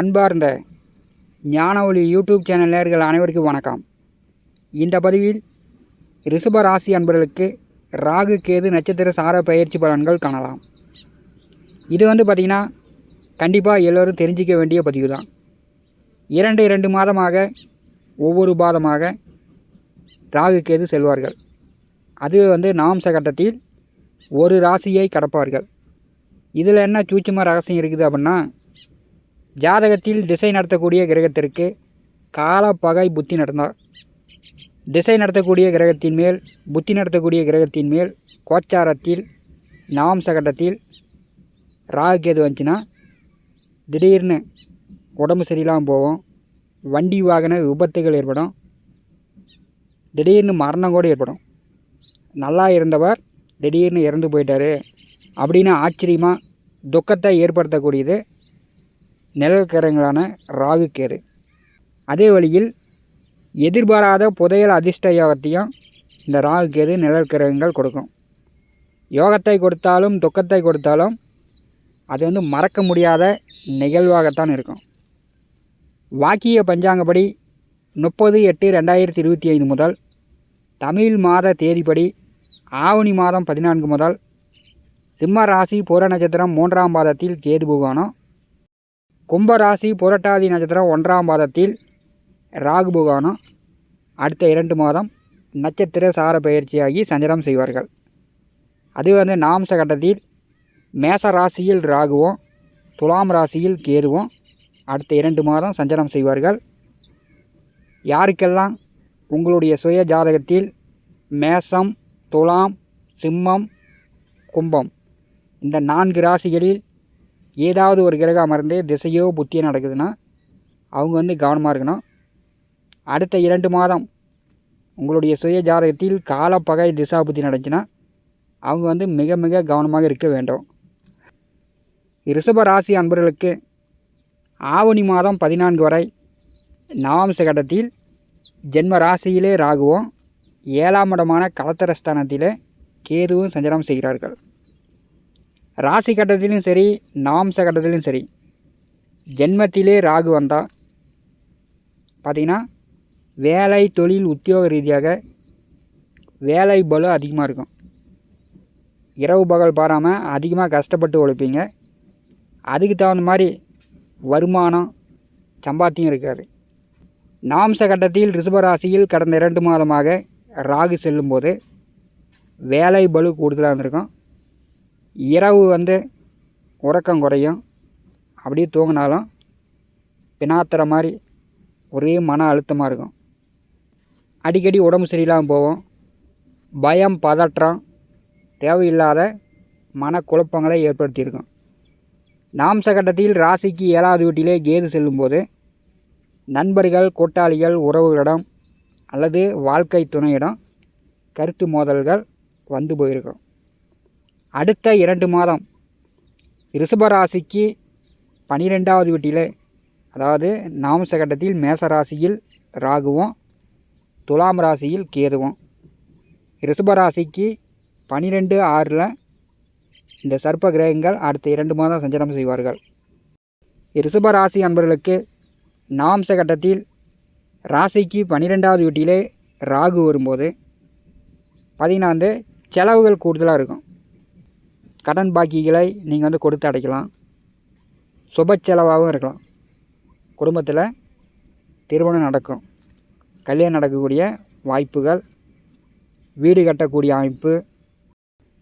அன்பார்ந்த ஞானஒளி YouTube channel நேர்கள் அனைவருக்கும் வணக்கம். இந்த பதிவில் ரிஷப ராசி அன்பர்களுக்கு ராகு கேது நட்சத்திர சார பயிற்சி பலன்கள் காணலாம். இது வந்து பார்த்திங்கன்னா கண்டிப்பாக எல்லோரும் தெரிஞ்சிக்க வேண்டிய பதிவு தான் இரண்டு இரண்டு மாதமாக ஒவ்வொரு பாதமாக ராகு கேது செல்வார்கள். அது வந்து நாம்ச கட்டத்தில் ஒரு ராசியை கடப்பார்கள். இதில் என்ன சூட்சும ரகசியம் இருக்குது அப்படின்னா ஜாதகத்தில் திசை நடத்தக்கூடிய கிரகத்திற்கு கால பகை புத்தி நடந்தால் திசை நடத்தக்கூடிய கிரகத்தின் மேல் புத்தி நடத்தக்கூடிய கிரகத்தின் மேல் கோச்சாரத்தில் நாம் சகட்டத்தில் ராகு கேது வந்துச்சுன்னா திடீர்னு உடம்பு சரியில்லாமல் போவோம். வண்டி வாகன விபத்துகள் ஏற்படும். திடீர்னு மரணம் கூட ஏற்படும். நல்லா இருந்தவர் திடீர்னு இறந்து போயிட்டார். அப்படின்னு ஆச்சரியமாக துக்கத்தை ஏற்படுத்தக்கூடியது நிழல்கரங்களான ராகு கேது அதே வழியில் எதிர்பாராத புதையல் அதிர்ஷ்ட யோகத்தையும் இந்த ராகு கேது நிழல்கிரகங்கள் கொடுக்கும். யோகத்தை கொடுத்தாலும் துக்கத்தை கொடுத்தாலும் அது வந்து மறக்க முடியாத நிகழ்வாகத்தான் இருக்கும். வாக்கிய பஞ்சாங்கப்படி முப்பது எட்டு ரெண்டாயிரத்தி இருபத்தி ஐந்து முதல் தமிழ் மாத தேதிப்படி ஆவணி மாதம் பதினான்கு முதல் சிம்ம ராசி பூர நட்சத்திரம் மூன்றாம் பாதத்தில் கேது புகானம் கும்பராசி புரட்டாதி நட்சத்திரம் ஒன்றாம் மாதத்தில் ராகு புகானம் அடுத்த இரண்டு மாதம் நட்சத்திர சார பயிற்சியாகி சஞ்சலம் செய்வார்கள். அது வந்து நாம்ச கட்டத்தில் மேச ராசியில் ராகுவும் துலாம் ராசியில் கேதுவும் அடுத்த இரண்டு மாதம் சஞ்சலம் செய்வார்கள். யாருக்கெல்லாம் உங்களுடைய சுய ஜாதகத்தில் மேசம் துலாம் சிம்மம் கும்பம் இந்த நான்கு ராசிகளில் ஏதாவது ஒரு கிரகம் அமர்ந்து திசையோ புத்தியோ நடக்குதுன்னா அவங்க வந்து கவனமாக இருக்கணும். அடுத்த இரண்டு மாதம் உங்களுடைய சுய ஜாதகத்தில் காலப்பகை திசா புத்தி நடந்துச்சுன்னா அவங்க வந்து மிக மிக கவனமாக இருக்க வேண்டும். ரிஷப ராசி அன்பர்களுக்கு ஆவணி மாதம் பதினான்கு வரை நவாம்ச கட்டத்தில் ஜென்ம ராசியிலே ராகுவும் ஏழாம் இடமான கலத்தரஸ்தானத்திலே கேதுவும் சஞ்சலம் செய்கிறார்கள். ராசி கட்டத்திலும் சரி நாம்ச கட்டத்திலும் சரி ஜென்மத்திலே ராகு வந்தால் பார்த்திங்கன்னா வேலை தொழில் உத்தியோக ரீதியாக வேலை பலு அதிகமாக இருக்கும். இரவு பகல் பாராமல் அதிகமாக கஷ்டப்பட்டு உழைப்பீங்க. அதுக்கு தகுந்த மாதிரி வருமானம் சம்பாத்தியம் இருக்காது. நாம்ச கட்டத்தில் ரிஷபராசியில் கடந்த இரண்டு மாதமாக ராகு செல்லும்போது வேலை பலு கூடுதலாக இருந்திருக்கும். இரவு வந்து உறக்கம் குறையும். அப்படியே தூங்கினாலும் பினாத்துற மாதிரி ஒரே மன அழுத்தமாக இருக்கும். அடிக்கடி உடம்பு சரியில்லாமல் போவோம் பயம் பதற்றம் தேவையில்லாத மனக்குழப்பங்களை ஏற்படுத்தியிருக்கும். நாம்ச கட்டத்தில் ராசிக்கு ஏழாவது வீட்டிலே கேது செல்லும்போது நண்பர்கள் கூட்டாளிகள் உறவுகளிடம் அல்லது வாழ்க்கை துணையிடம் கருத்து மோதல்கள் வந்து போயிருக்கும். அடுத்த இரண்டு மாதம். ரிஷபராசிக்கு பனிரெண்டாவது வீட்டில் அதாவது நாமச கட்டத்தில் மேச ராசியில் ராகுவும் துலாம் ராசியில் கேதுவும். ரிஷபராசிக்கு பனிரெண்டு ஆறில் இந்த சர்ப்ப கிரகங்கள் அடுத்த இரண்டு மாதம் சஞ்சலம் செய்வார்கள். ரிஷபராசி அன்பர்களுக்கு நாம்ச கட்டத்தில் ராசிக்கு பன்னிரெண்டாவது வீட்டிலே ராகு வரும்போது பார்த்திங்கன்னா வந்து செலவுகள் கூடுதலாக இருக்கும். கடன் பாக்கிகளை நீங்கள் வந்து கொடுத்து அடைக்கலாம். சுப செலவாகவும் இருக்கலாம். குடும்பத்தில் திருமணம் நடக்கும். கல்யாணம் நடக்கக்கூடிய வாய்ப்புகள் வீடு கட்டக்கூடிய அமைப்பு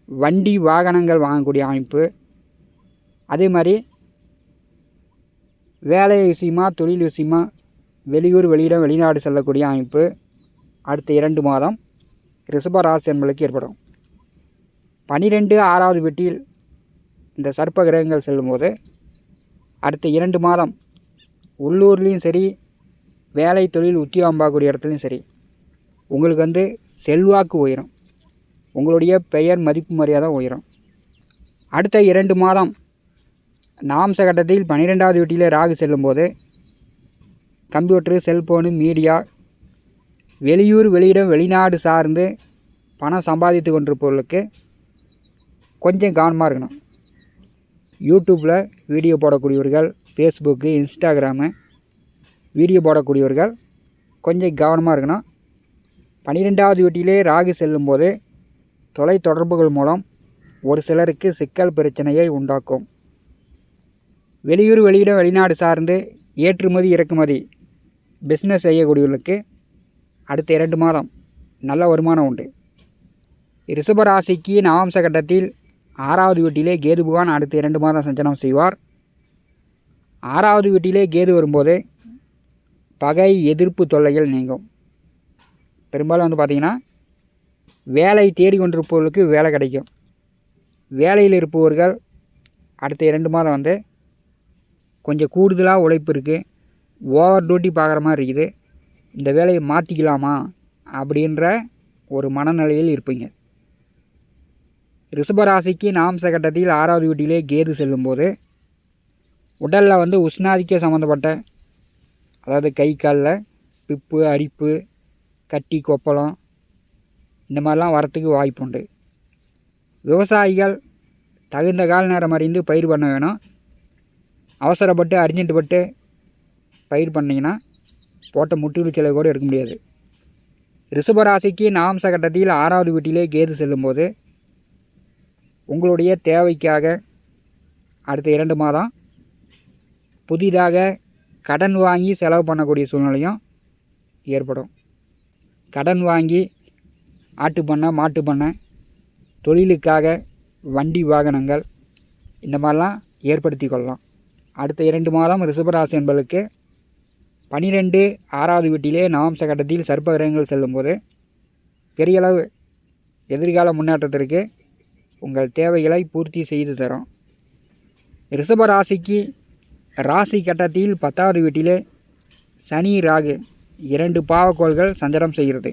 வண்டி வாகனங்கள் வாங்கக்கூடிய அமைப்பு அதே மாதிரி வேலை விஷயமா தொழில் விஷயமா வெளியூர் வெளியிடம் வெளிநாடு செல்லக்கூடிய அமைப்பு அடுத்த இரண்டு மாதம் ரிஷபராசி என்பளுக்கு ஏற்படும். பனிரெண்டு ஆறாவது பெட்டியில் இந்த சர்ப்ப கிரகங்கள் செல்லும்போது அடுத்த இரண்டு மாதம் உள்ளூர்லேயும் சரி வேலை தொழில் உத்தியோகம் பார்க்கக்கூடிய இடத்துலையும் சரி உங்களுக்கு வந்து செல்வாக்கு உயரும். உங்களுடைய பெயர் மதிப்பு மரியாதை உயரும். அடுத்த இரண்டு மாதம் நாம்ச கட்டத்தில் பன்னிரெண்டாவது வீட்டிலே ராகு செல்லும்போது கம்ப்யூட்டரு செல்ஃபோனு மீடியா வெளியூர் வெளியிடம் வெளிநாடு சார்ந்து பணம் சம்பாதித்து கொண்டிருப்பவர்களுக்கு கொஞ்சம் கவனமாக இருக்கணும். யூடியூப்பில் வீடியோ போடக்கூடியவர்கள் ஃபேஸ்புக்கு இன்ஸ்டாகிராமு வீடியோ போடக்கூடியவர்கள் கொஞ்சம் கவனமாக இருக்கணும். பன்னிரெண்டாவது வீட்டிலே ராகு செல்லும்போது தொலை தொடர்புகள் மூலம் ஒரு சிலருக்கு சிக்கல் பிரச்சனையை உண்டாக்கும். வெளியூர் வெளியிடம் வெளிநாடு சார்ந்து ஏற்றுமதி இறக்குமதி பிஸ்னஸ் செய்யக்கூடியவர்களுக்கு அடுத்த இரண்டு மாதம் நல்ல வருமானம் உண்டு. ரிஷபராசிக்கு நவாம்ச கட்டத்தில் ஆறாவது வீட்டிலே கேது புகான் அடுத்த இரண்டு மாதம் சஞ்சனம் செய்வார். ஆறாவது வீட்டிலே கேது வரும்போது பகை எதிர்ப்பு தொல்லைகள் நீங்கும். பெரும்பாலும் வந்து பார்த்திங்கன்னா வேலை தேடி கொண்டிருப்பவர்களுக்கு வேலை கிடைக்கும். வேலையில் இருப்பவர்கள் அடுத்த இரண்டு மாதம் வந்து கொஞ்சம் கூடுதலாக உழைப்பு இருக்குது ஓவர் டியூட்டி பார்க்குற மாதிரி இருக்குது. இந்த வேலையை மாற்றிக்கலாமா அப்படின்ற ஒரு மனநிலையில் இருப்பீங்க. ரிஷபராசிக்கு நாம்ச கட்டத்தில் ஆறாவது வீட்டிலே கேது செல்லும்போது உடலில் வந்து உஷ்ணாதிக்க சம்மந்தப்பட்ட அதாவது கை காலில் பிப்பு அரிப்பு கட்டி கொப்பளம் இந்த மாதிரிலாம் வரத்துக்கு வாய்ப்பு உண்டு. விவசாயிகள் தகுந்த கால நேரம் அறிந்து பயிர் பண்ண வேணும். அவசரப்பட்டு அர்ஜென்ட் பட்டு பயிர் பண்ணிங்கன்னா போட்ட முட்டுறு செலவு கூட எடுக்க முடியாது. ரிஷபராசிக்கு நாம்ச கட்டத்தில் ஆறாவது வீட்டிலே கேது செல்லும்போது உங்களுடைய தேவைக்காக அடுத்த இரண்டு மாதம் புதிதாக கடன் வாங்கி செலவு பண்ணக்கூடிய சூழ்நிலையும் ஏற்படும். கடன் வாங்கி ஆட்டு பண்ணை மாட்டு பண்ணை தொழிலுக்காக வண்டி வாகனங்கள் இந்த மாதிரிலாம் ஏற்படுத்தி கொள்ளலாம். அடுத்த இரண்டு மாதம் ரிஷபராசி என்பதற்கு பனிரெண்டு ஆறாவது வீட்டிலே நவம்ச கட்டத்தில் சர்ப்ப கிரகங்கள் செல்லும்போது பெரிய அளவு எதிர்கால முன்னேற்றத்திற்கு உங்கள் தேவைகளை பூர்த்தி செய்து தரும். ரிஷப ராசிக்கு ராசி கட்டத்தில் பத்தாவது வீட்டிலே சனி ராகு இரண்டு பாவக்கோள்கள் சஞ்சாரம் செய்கிறது.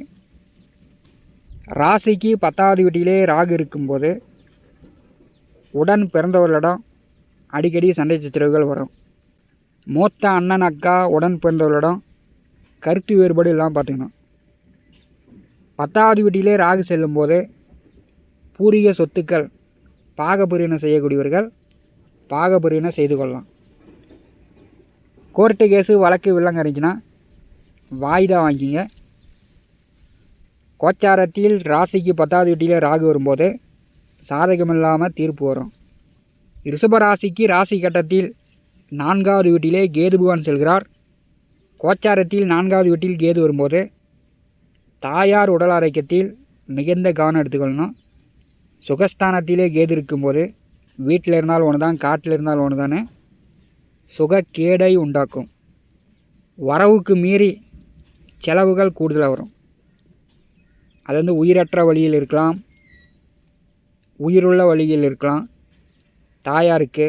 ராசிக்கு பத்தாவது வீட்டிலே ராகு இருக்கும்போது உடன் பிறந்தவர்களிடம் அடிக்கடி சண்டை சச்சரவுகள் வரும். மூத்த அண்ணன் அக்கா உடன் பிறந்தவர்களிடம் கருத்து வேறுபாடு இல்லாமல் பார்த்துக்கணும். பத்தாவது வீட்டிலே ராகு செல்லும்போது பூர்வீக சொத்துக்கள் பாகப்பிரிவினை செய்யக்கூடியவர்கள் பாகப்பிரிவினை செய்து கொள்ளலாம். கோர்ட்டு கேஸு வழக்கு வில்லங்க வாய்தா வாங்கிங்க. கோச்சாரத்தில் ராசிக்கு பத்தாவது வீட்டிலே ராகு வரும்போது சாதகமில்லாமல் தீர்ப்பு வரும். ரிஷப ராசிக்கு ராசி கட்டத்தில் நான்காவது வீட்டிலே கேது பகவான் செல்கிறார். கோச்சாரத்தில் நான்காவது வீட்டில் கேது வரும்போது தாயார் உடல் ஆரோக்கியத்தில் மிகுந்த கவனம் எடுத்துக்கொள்ளணும். சுகஸ்தானத்திலே கேது இருக்கும்போது வீட்டில் இருந்தால் ஒன்று தான் காட்டில் இருந்தாலும் ஒன்று தானே சுகக்கேடை உண்டாக்கும். வரவுக்கு மீறி செலவுகள் கூடுதலாக வரும். அது வந்து உயிரற்ற வழியில் இருக்கலாம் உயிருள்ள வழியில் இருக்கலாம். தாயாருக்கு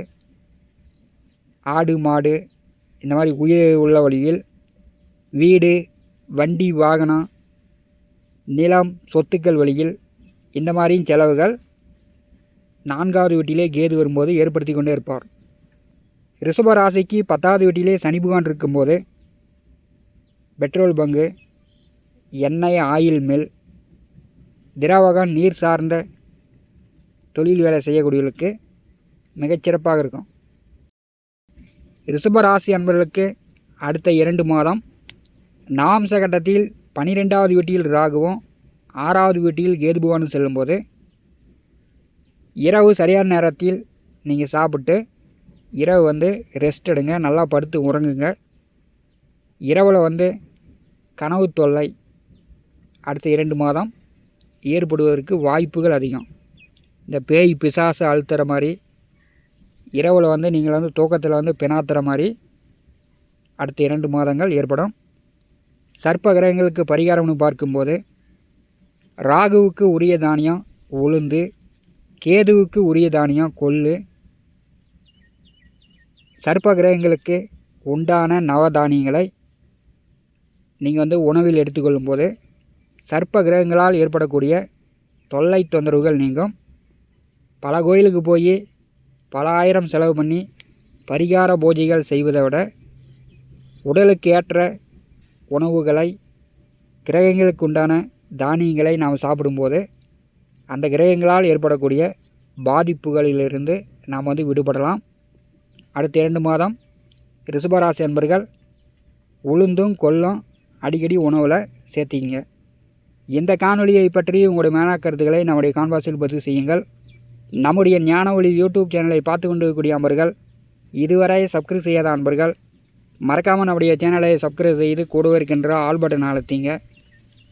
ஆடு மாடு இந்த மாதிரி உயிர் உள்ள வழியில் வீடு வண்டி வாகனம் நிலம் சொத்துக்கள் வழியில் இந்த மாதிரியும் செலவுகள் நான்காவது வீட்டிலே கேது வரும்போது ஏற்படுத்தி கொண்டே இருப்பார். ரிஷப ராசிக்கு பத்தாவது வீட்டிலே சனி புகான் இருக்கும்போது பெட்ரோல் பங்கு எண்ணெய் ஆயில் மில் திராவகம் நீர் சார்ந்த தொழில் வேலை செய்யக்கூடியவர்களுக்கு மிகச்சிறப்பாக இருக்கும். ரிஷப ராசி அன்பர்களுக்கு அடுத்த இரண்டு மாதம் நாம்ச கட்டத்தில் பனிரெண்டாவது வீட்டில் ராகுவும் ஆறாவது வீட்டில் கேது பகவானும் செல்லும்போது இரவு சரியான நேரத்தில் நீங்கள் சாப்பிட்டு இரவு வந்து ரெஸ்ட் எடுங்க நல்லா படுத்து உறங்குங்க. இரவில் வந்து கனவு தொல்லை அடுத்த இரண்டு மாதம் ஏற்படுவதற்கு வாய்ப்புகள் அதிகம். இந்த பேய் பிசாசு அழுத்துற மாதிரி இரவில் வந்து நீங்கள் வந்து தூக்கத்தில் வந்து பினாத்துற மாதிரி அடுத்த இரண்டு மாதங்கள் ஏற்படும். சர்ப்ப கிரகங்களுக்கு பரிகாரம்னு பார்க்கும்போது ராகுவுக்கு உரிய தானியம் உளுந்து கேதுவுக்கு உரிய தானியம் கொள்ளு சர்ப்ப கிரகங்களுக்கு உண்டான நவதானியங்களை நீங்கள் வந்து உணவில் எடுத்துக்கொள்ளும் போது சர்ப்ப கிரகங்களால் ஏற்படக்கூடிய தொல்லை தொந்தரவுகள் நீங்கும். பல கோயிலுக்கு போய் பல ஆயிரம் செலவு பண்ணி பரிகார பூஜைகள் செய்வதை விட உடலுக்கு ஏற்ற உணவுகளை கிரகங்களுக்கு உண்டான தானியங்களை நாம் சாப்பிடும்போது அந்த கிரகங்களால் ஏற்படக்கூடிய பாதிப்புகளிலிருந்து நாம் வந்து விடுபடலாம். அடுத்த இரண்டு மாதம் ரிஷபராசி என்பர்கள் உளுந்தும் கொல்லும் அடிக்கடி உணவில் சேர்த்திங்க இந்த காணொலியை பற்றி உங்களுடைய மேலா கருத்துக்களை நம்முடைய கான்வாஸில் பதிவு செய்யுங்கள். நம்முடைய ஞான ஒளி யூடியூப் சேனலை பார்த்து கொண்டிருக்கக்கூடிய அன்பர்கள் இதுவரை சப்ஸ்கிரைப் செய்யாத அன்பர்கள் மறக்காமல் நம்முடைய சேனலை சப்ஸ்கிரைப் செய்து கூடவே இருக்கின்ற ஆல் பட்டன் அழுத்திங்க.